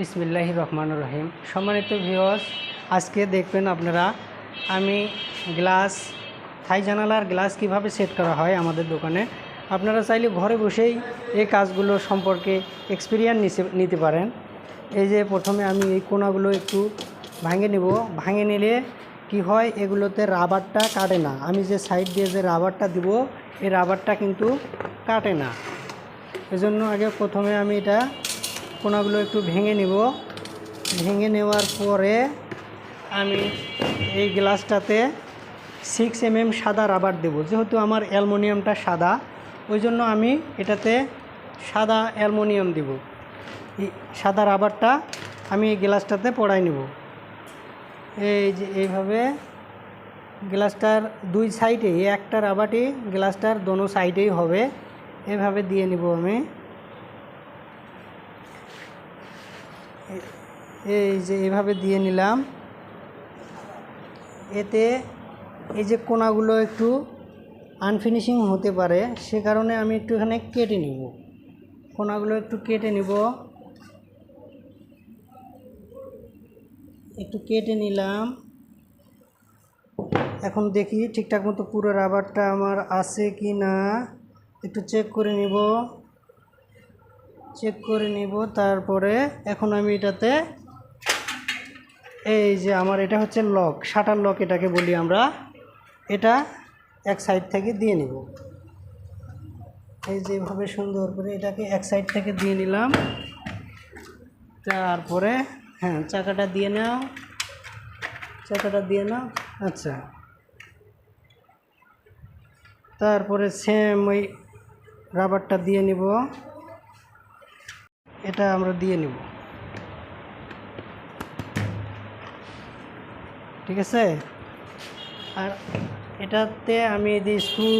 বিসমিল্লাহ রহমান রহিম। সম্মানিত ভিউয়ার্স আজকে দেখবেন আপনারা, আমি গ্লাস, থাই জানালার গ্লাস কীভাবে সেট করা হয় আমাদের দোকানে। আপনারা চাইলে ঘরে বসেই এই কাজগুলো সম্পর্কে এক্সপিরিয়েন্স নিতে পারেন। এই যে প্রথমে আমি এই কোনাগুলো একটু ভাঙে নেব। ভাঙে নিলে কি হয়, এগুলোতে রাবারটা কাটে না। আমি যে সাইড দিয়ে যে রাবারটা দিব, এই রাবারটা কিন্তু কাটে না। এজন্য আগে প্রথমে আমি এটা কোনাগুলো একটু ভেঙে নিব। ভেঙে নেওয়ার পরে আমি এই গ্লাসটাতে সিক্স এম এম সাদা রাবার দেব। যেহেতু আমার অ্যালমোনিয়ামটা সাদা, ওই জন্য আমি এটাতে সাদা অ্যালমোনিয়াম দিব। সাদা রাবারটা আমি এই গ্লাসটাতে পড়াই নেব। এই যে এইভাবে গ্লাসটার দুই সাইডে একটা রাবারটি গ্লাসটার দোনো সাইডেই হবে। এভাবে দিয়ে নিব আমি। এই যে এভাবে দিয়ে নিলাম। এতে এই যে কোনাগুলো একটু আনফিনিশিং হতে পারে, সে কারণে আমি একটু এখানে কেটে নিব। কোনাগুলো একটু কেটে নিব। একটু কেটে নিলাম। এখন দেখি ঠিকঠাক মতো পুরো রাবারটা আমার আছে কি না একটু চেক করে নিব। চেক করে নিব, তারপরে এখন আমি এটাতে এই যে আমার এটা হচ্ছে লক, শাটার লক এটাকে বলি আমরা, এটা এক সাইড থেকে দিয়ে নিব। এই যেভাবে সুন্দর করে এটাকে এক সাইড থেকে দিয়ে নিলাম, তারপরে হ্যাঁ চাকাটা দিয়ে নাও, চাকাটা দিয়ে নাও আচ্ছা। তারপরে সেম ওই রাবারটা দিয়ে নিব। এটা আমরা দিয়ে নিব। ঠিক আছে? আর এটাতে আমি এই যে স্ক্রু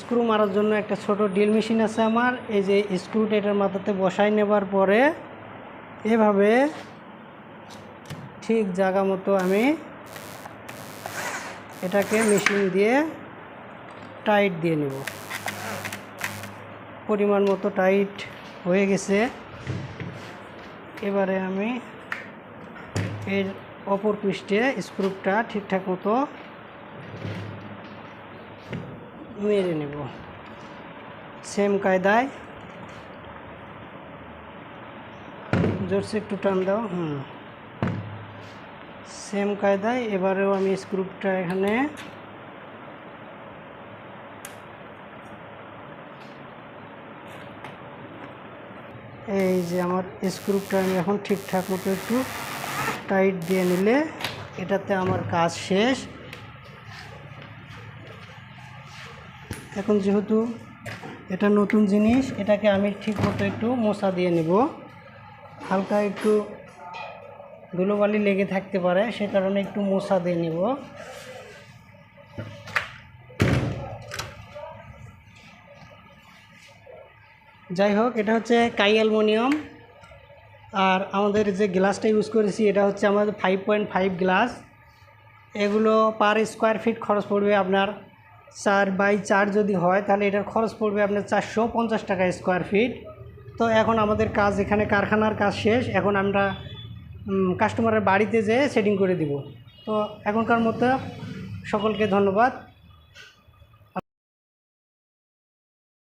স্ক্রু মারার জন্য একটা ছোট ড্রিল মেশিন আছে আমার। এই যে স্ক্রুটা এটার মাথাতে বসাই নেবার পরে এভাবে ঠিক জায়গা মতো আমি এটাকে মেশিন দিয়ে টাইট দিয়ে নেব। পরিমাণ মতো টাইট হয়ে গেছে। এবারে আমি এর অপর পৃষ্ঠে স্ক্রুপটা ঠিকঠাক মতো মেরে নেব। সেম কায়দায়। জোরসে একটু টান দাও। হুম। সেম কায়দায় এবারেও আমি স্ক্রুপটা এখানে এই যে আমার স্ক্রুপটা আমি এখন ঠিকঠাক মতো একটু টাইট দিয়ে নিলে এটাতে আমার কাজ শেষ। এখন যেহেতু এটা নতুন জিনিস, এটাকে আমি ঠিক মতো একটু মশা দিয়ে নেব। হালকা একটু ধুলোবালি লেগে থাকতে পারে, সে কারণে একটু মশা দিয়ে নেব। যাই হোক, এটা হচ্ছে কাই অ্যালমোনিয়াম। আর আমাদের যে গ্লাসটা ইউজ করেছি, এটা হচ্ছে আমাদের ফাইভ পয়েন্ট ফাইভ গ্লাস। এগুলো পার স্কোয়ার ফিট খরচ পড়বে আপনার চার বাই চার যদি হয়, তাহলে এটার খরচ পড়বে আপনার চারশো পঞ্চাশ টাকা স্কোয়ার ফিট তো এখন আমাদের কাজ, এখানে কারখানার কাজ শেষ। এখন আমরা কাস্টমারের বাড়িতে যেয়ে সেটিং করে দিব। তো এখনকার মতো সকলকে ধন্যবাদ।